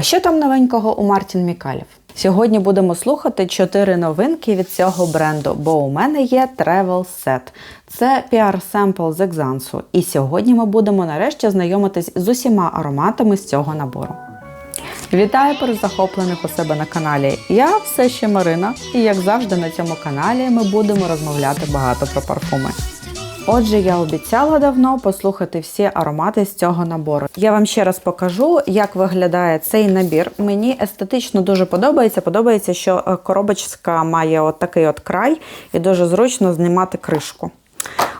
А що там новенького у Мартін Мікалів? Сьогодні будемо слухати чотири новинки від цього бренду, бо у мене є Travel Set. Це піар-семпл з Екзансу. І сьогодні ми будемо нарешті знайомитись з усіма ароматами з цього набору. Вітаю перезахоплених у себе на каналі. Я все ще Марина, і як завжди на цьому каналі ми будемо розмовляти багато про парфуми. Отже, я обіцяла давно послухати всі аромати з цього набору. Я вам ще раз покажу, як виглядає цей набір. Мені естетично дуже подобається. Подобається, що е, коробочка має от такий от край, і дуже зручно знімати кришку.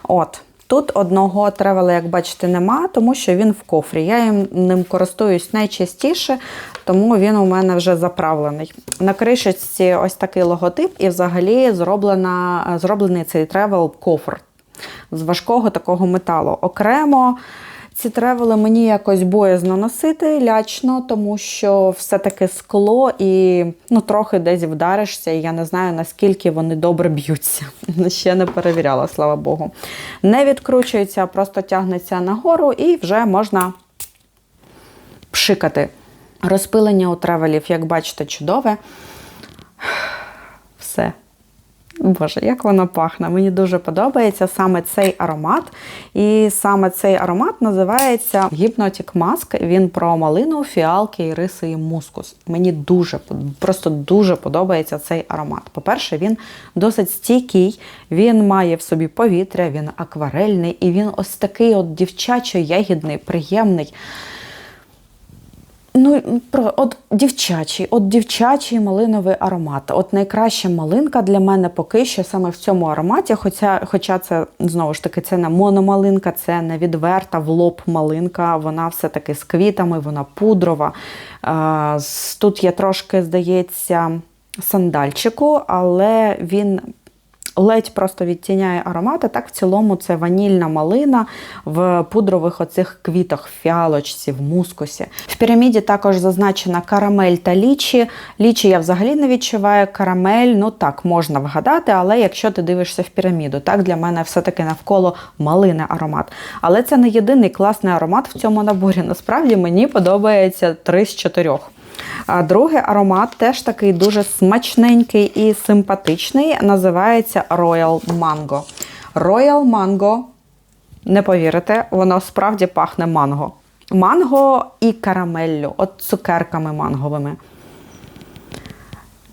От. Тут одного тревела, як бачите, нема, тому що він в кофрі. Я їм ним користуюсь найчастіше, тому він у мене вже заправлений. На кришечці ось такий логотип, і взагалі зроблена, зроблений цей тревел кофр з важкого такого металу. Окремо. Ці тревели мені якось боязно носити лячно, тому що все-таки скло і ну, трохи десь вдаришся, і я не знаю, наскільки вони добре б'ються. Ще не перевіряла, слава Богу. Не відкручується, просто тягнеться нагору і вже можна пшикати. Розпилення у тревелів, як бачите, чудове. Все. Боже, як воно пахне. Мені дуже подобається саме цей аромат. І саме цей аромат називається Hypnotic Mask. Він про малину, фіалки, іриси і мускус. Мені дуже, просто дуже подобається цей аромат. По-перше, він досить стійкий, він має в собі повітря, він акварельний і він ось такий от дівчачо-ягідний, приємний. Ну, про от дівчачий, от дівчачий малиновий аромат. От найкраща малинка для мене поки що саме в цьому ароматі. Хоча хоча це знову ж таки це не мономалинка, це не відверта в лоб малинка. Вона все-таки з квітами, вона пудрова. Тут є трошки, здається, сандальчику, але він ледь просто відтіняє аромати. Так, в цілому це ванільна малина в пудрових оцих квітах, в фіалочці, в мускусі. В піраміді також зазначена карамель та лічі. Лічі я взагалі не відчуваю карамель, ну так, можна вгадати, але якщо ти дивишся в піраміду, так для мене все-таки навколо малини аромат. Але це не єдиний класний аромат в цьому наборі. Насправді мені подобається три з чотирьох. А другий аромат теж такий дуже смачненький і симпатичний. Називається Royal Mango. Royal Mango, не повірите, воно справді пахне манго. Манго і карамеллю, от цукерками манговими.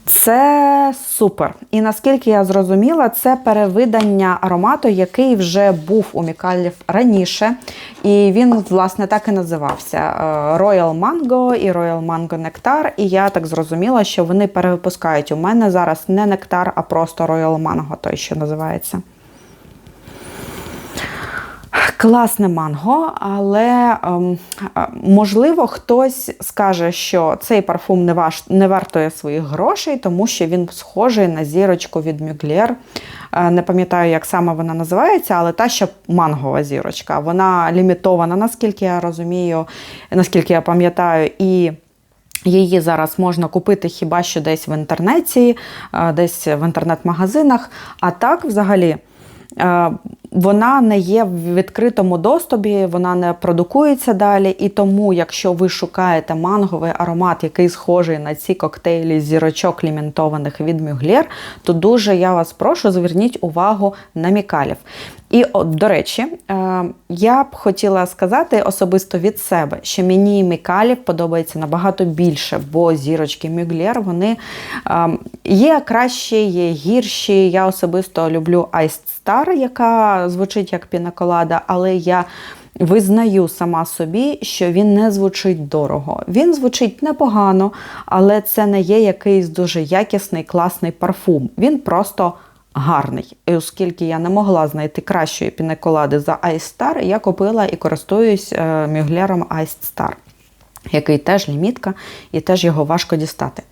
Це супер. І наскільки я зрозуміла, це перевидання аромату, який вже був у Мікалів раніше. І він, власне, так і називався е, Royal Mango і Royal Mango Nectar. І я так зрозуміла, що вони перевипускають. У мене зараз не нектар, а просто Royal Mango, той, що називається. Класне манго, але ем, можливо хтось скаже, що цей парфум не ваш, не вартує своїх грошей, тому що він схожий на зірочку від Мюглєр. Е, не пам'ятаю, як саме вона називається, але та ще мангова зірочка. Вона лімітована, наскільки я розумію, наскільки я пам'ятаю, і. Її зараз можна купити хіба що десь в інтернеті, е, десь в інтернет-магазинах. А так, взагалі, вона не є в відкритому доступі, вона не продукується далі. І тому, якщо ви шукаєте манговий аромат, який схожий на ці коктейлі зірочок ліментованих від Мюглєр, то дуже я вас прошу, зверніть увагу на мікалів. І, от, до речі, е, я б хотіла сказати особисто від себе, що мені Мікалів подобається набагато більше, бо зірочки Мюглєр вони е, є кращі, є гірші. Я особисто люблю Iced Star, яка звучить як пінаколада, але я. Визнаю сама собі, що він не звучить дорого. Він звучить непогано, але це не є якийсь дуже якісний, класний парфум. Він просто гарний. І оскільки я не могла знайти кращої пінеколади за Ice Star, я купила і користуюсь е, мюглером Ice Star, який теж лімітка, і теж його важко дістати.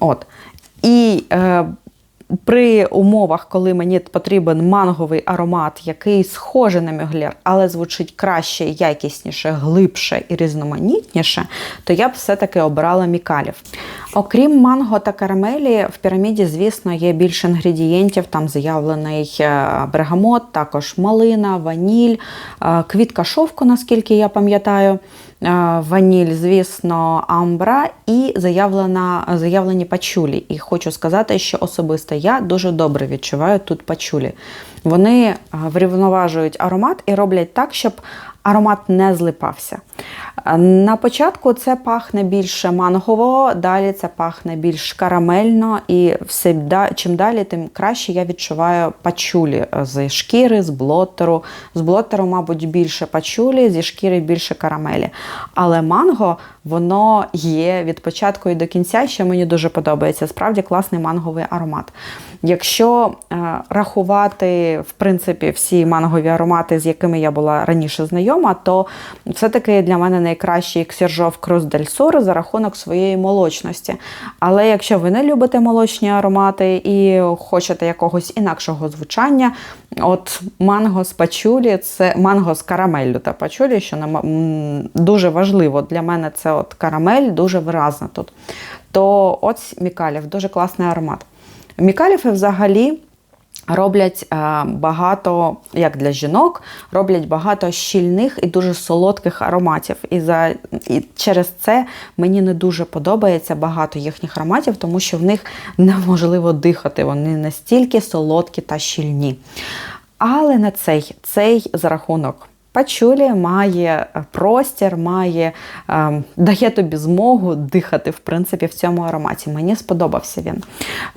От. І е, при умовах, коли мені потрібен манговий аромат, який схожий на мюглер, але звучить краще, якісніше, глибше і різноманітніше, то я б все-таки обирала мікалів. Окрім манго та карамелі, в піраміді, звісно, є більше інгредієнтів. Там заявлений е, бергамот, також малина, ваніль, е, квітка шовку, наскільки я пам'ятаю. Ваніль, звісно, амбра і заявлена, заявлені пачулі. І хочу сказати, що особисто я дуже добре відчуваю тут пачулі. Вони врівноважують аромат і роблять так, щоб аромат не злипався. На початку це пахне більше мангово, далі це пахне більш карамельно, і все, чим далі, тим краще я відчуваю пачулі з шкіри, з блоттеру. З блоттеру, мабуть, більше пачулі, зі шкіри більше карамелі. Але манго, воно є від початку і до кінця, що мені дуже подобається. Справді класний манговий аромат. Якщо е, рахувати, в принципі, всі мангові аромати, з якими я була раніше знайома, то все-таки для мене найкращий Ксержов Крус Дель Сур за рахунок своєї молочності. Але якщо ви не любите молочні аромати і хочете якогось інакшого звучання, от манго з пачулі, це манго з карамеллю та пачулі, що дуже важливо для мене це от карамель, дуже виразна тут. То от Мікалів, дуже класний аромат. Мікаліфи взагалі. Роблять е, багато, як для жінок, роблять багато щільних і дуже солодких ароматів. І за, і через це мені не дуже подобається багато їхніх ароматів, тому що в них неможливо дихати. Вони настільки солодкі та щільні. Але не цей, цей за рахунок Пачулі має е, простір, має, е, дає тобі змогу дихати в принципі, в цьому ароматі. Мені сподобався він.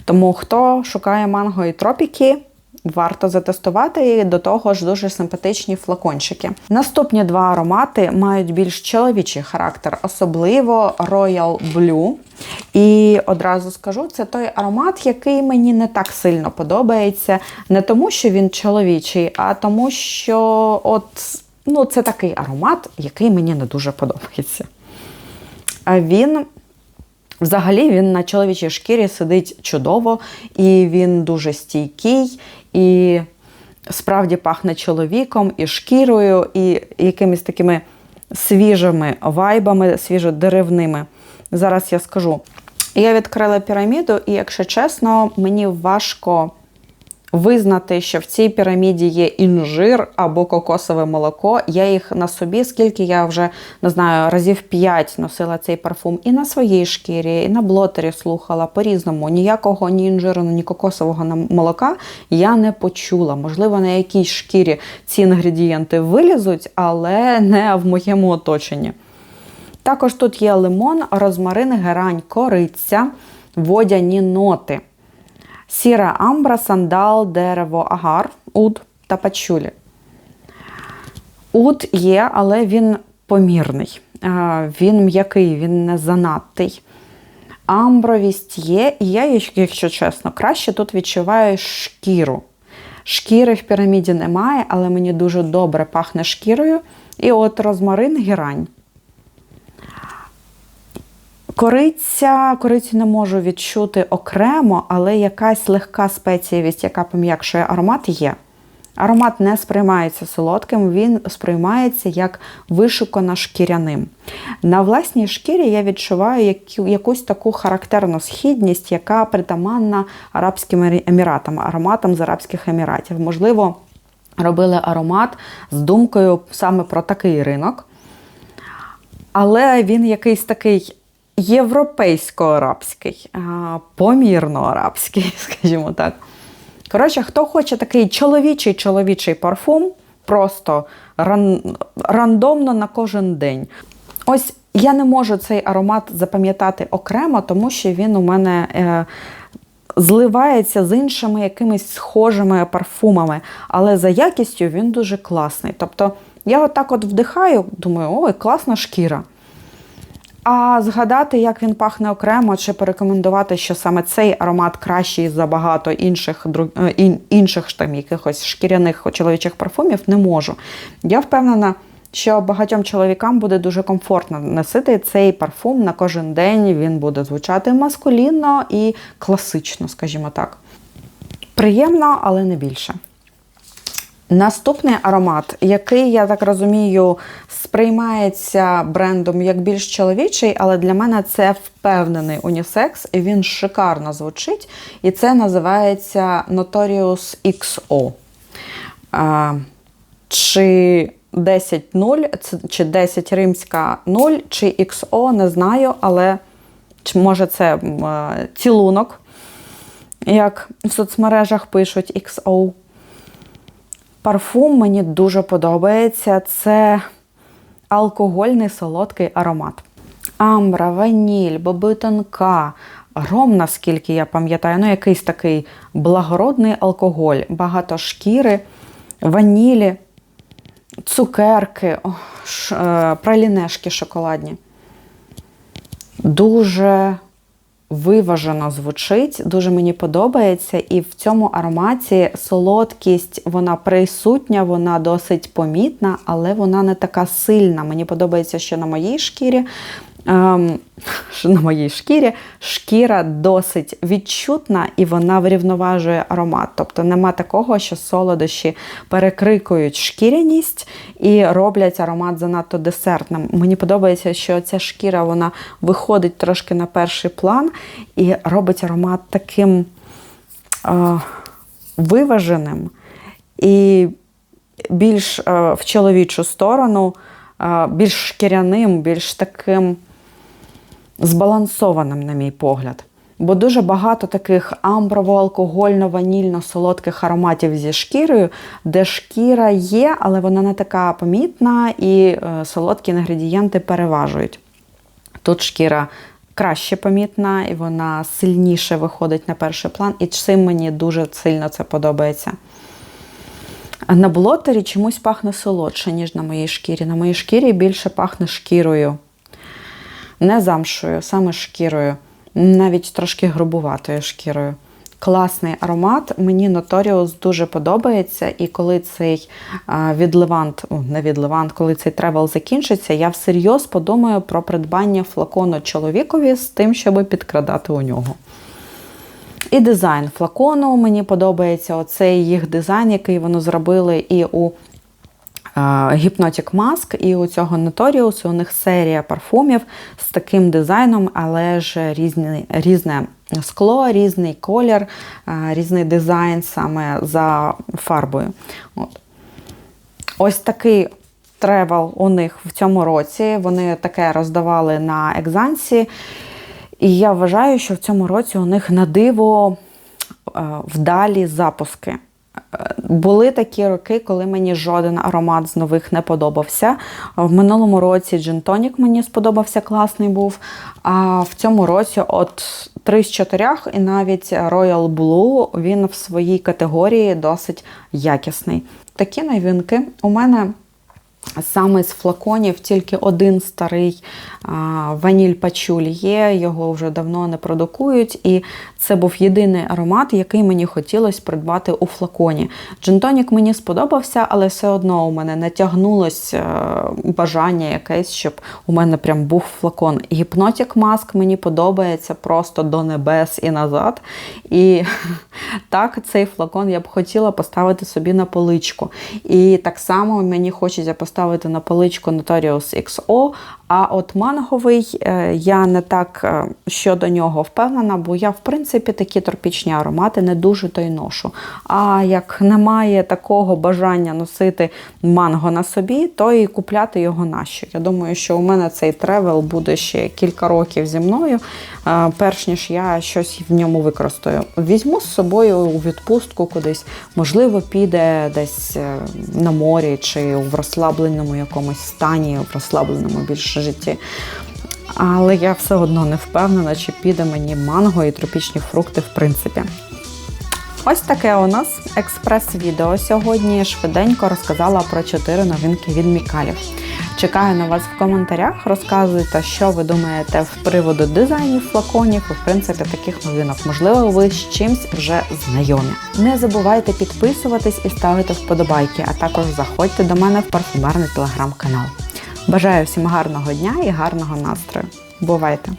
Тому хто шукає манго і тропіки, варто затестувати і до того ж дуже симпатичні флакончики. Наступні два аромати мають більш чоловічий характер, особливо Royal Blue. І одразу скажу, це той аромат, який мені не так сильно подобається. Не тому, що він чоловічий, а тому, що от. Ну, це такий аромат, який мені не дуже подобається. А він, взагалі, він на чоловічій шкірі сидить чудово, і він дуже стійкий, і справді пахне чоловіком, і шкірою, і якимись такими свіжими вайбами, свіжодеревними. Зараз я скажу. Я відкрила піраміду, і, якщо чесно, мені важко визнати, що в цій піраміді є інжир або кокосове молоко. Я їх на собі, скільки я вже не знаю, разів 5 носила цей парфум і на своїй шкірі, і на блотері слухала по-різному. Ніякого ні інжиру, ні кокосового молока я не почула. Можливо, на якійсь шкірі ці інгредієнти вилізуть, але не в моєму оточенні. Також тут є лимон, розмарин, герань, кориця, водяні ноти сіра амбра, сандал, дерево, агар, уд та пачулі. Уд є, але він помірний. Він м'який, він не занадтий. Амбровість є, і я, якщо чесно, краще тут відчуваю шкіру. Шкіри в піраміді немає, але мені дуже добре пахне шкірою. І от розмарин гірань. Кориця, корицю не можу відчути окремо, але якась легка спецієвість, яка пом'якшує аромат, є. Аромат не сприймається солодким, він сприймається як вишукано шкіряним. На власній шкірі я відчуваю якусь таку характерну східність, яка притаманна Арабським Еміратам, ароматам з Арабських Еміратів. Можливо, робили аромат з думкою саме про такий ринок. Але він якийсь такий європейсько-арабський, помірно-арабський, скажімо так. Коротше, хто хоче такий чоловічий чоловічий парфум, просто ран... рандомно на кожен день. Ось я не можу цей аромат запам'ятати окремо, тому що він у мене. Е... Зливається з іншими якимись схожими парфумами, але за якістю він дуже класний. Тобто я отак от вдихаю, думаю, ой, класна шкіра. А згадати, як він пахне окремо, чи порекомендувати, що саме цей аромат кращий за багато інших е, інших там якихось шкіряних чоловічих парфумів, не можу. Я впевнена, що багатьом чоловікам буде дуже комфортно носити цей парфум на кожен день. Він буде звучати маскулінно і класично, скажімо так. Приємно, але не більше. Наступний аромат, який, я так розумію, сприймається брендом як більш чоловічий, але для мене це впевнений унісекс, і він шикарно звучить. І це називається Notorious XO. А, Чи 10.0 це- чи 10 римська 0, чи XO, не знаю, але може це е, цілунок, як в соцмережах пишуть XO. Парфум мені дуже подобається. Це алкогольний солодкий аромат. Амбра, ваніль, боби тонка, ром, наскільки я пам'ятаю, ну якийсь такий благородний алкоголь, багато шкіри, ванілі, цукерки, е, пралінешки шоколадні. Дуже виважено звучить, дуже мені подобається. І в цьому ароматі солодкість, вона присутня, вона досить помітна, але вона не така сильна. Мені подобається, що на моїй шкірі. Ем, на моїй шкірі шкіра досить відчутна і вона врівноважує аромат. Тобто нема такого, що солодощі перекрикують шкіряність і роблять аромат занадто десертним. Мені подобається, що ця шкіра вона виходить трошки на перший план і робить аромат таким е, виваженим і більш е, в чоловічу сторону, е, більш шкіряним, більш таким збалансованим, на мій погляд. Бо дуже багато таких амброво-алкогольно-ванільно-солодких ароматів зі шкірою, де шкіра є, але вона не така помітна, і е, солодкі інгредієнти переважують. Тут шкіра краще помітна, і вона сильніше виходить на перший план, і цим мені дуже сильно це подобається. На блотері чомусь пахне солодше, ніж на моїй шкірі. На моїй шкірі більше пахне шкірою. Не замшою, саме шкірою, навіть трошки грубуватою шкірою. Класний аромат. Мені Notorious дуже подобається. І коли цей відливант, не відливант, коли цей тревел закінчиться, я всерйоз подумаю про придбання флакону чоловікові з тим, щоб підкрадати у нього. І дизайн флакону мені подобається оцей їх дизайн, який вони зробили і у Hypnotic Mask, і у цього Notorious. У них серія парфумів з таким дизайном, але ж різні, різне скло, різний колір, е, різний дизайн саме за фарбою. От. Ось такий тревел у них в цьому році. Вони таке роздавали на екзансі. І я вважаю, що в цьому році у них на диво е, вдалі запуски. Були такі роки, коли мені жоден аромат з нових не подобався. В минулому році джентонік мені сподобався, класний був. А в цьому році от три з чотирьох, і навіть Royal Blue він в своїй категорії досить якісний. Такі новинки у мене. Саме з флаконів тільки один старий ваніль пачуль є, його вже давно не продукують, і це був єдиний аромат, який мені хотілося придбати у флаконі. Джентонік мені сподобався, але все одно у мене не тягнулось е, бажання якесь, щоб у мене прям був флакон. Гіпнотік маск мені подобається просто до небес і назад. І так, цей флакон я б хотіла поставити собі на поличку. І так само мені хочеться поставити на поличку Notorious XO, а от манговий е, я не так е, щодо нього впевнена, бо я, в принципі, такі тропічні аромати не дуже то й ношу. А як немає такого бажання носити манго на собі, то і купляти його нащо. Я думаю, що у мене цей тревел буде ще кілька років зі мною, е, перш ніж я щось в ньому використаю. Візьму з собою у відпустку кудись, можливо, піде десь на морі чи в розслабленому якомусь стані, в розслабленому більше житті. Але я все одно не впевнена, чи піде мені манго і тропічні фрукти, в принципі. Ось таке у нас експрес-відео. Сьогодні швиденько розказала про 4 новинки від Мікалів. Чекаю на вас в коментарях. Розказуйте, що ви думаєте в приводу дизайнів флаконів і, в принципі, таких новинок. Можливо, ви з чимсь вже знайомі. Не забувайте підписуватись і ставити вподобайки, а також заходьте до мене в парфумерний телеграм-канал. Бажаю всім гарного дня і гарного настрою. Бувайте!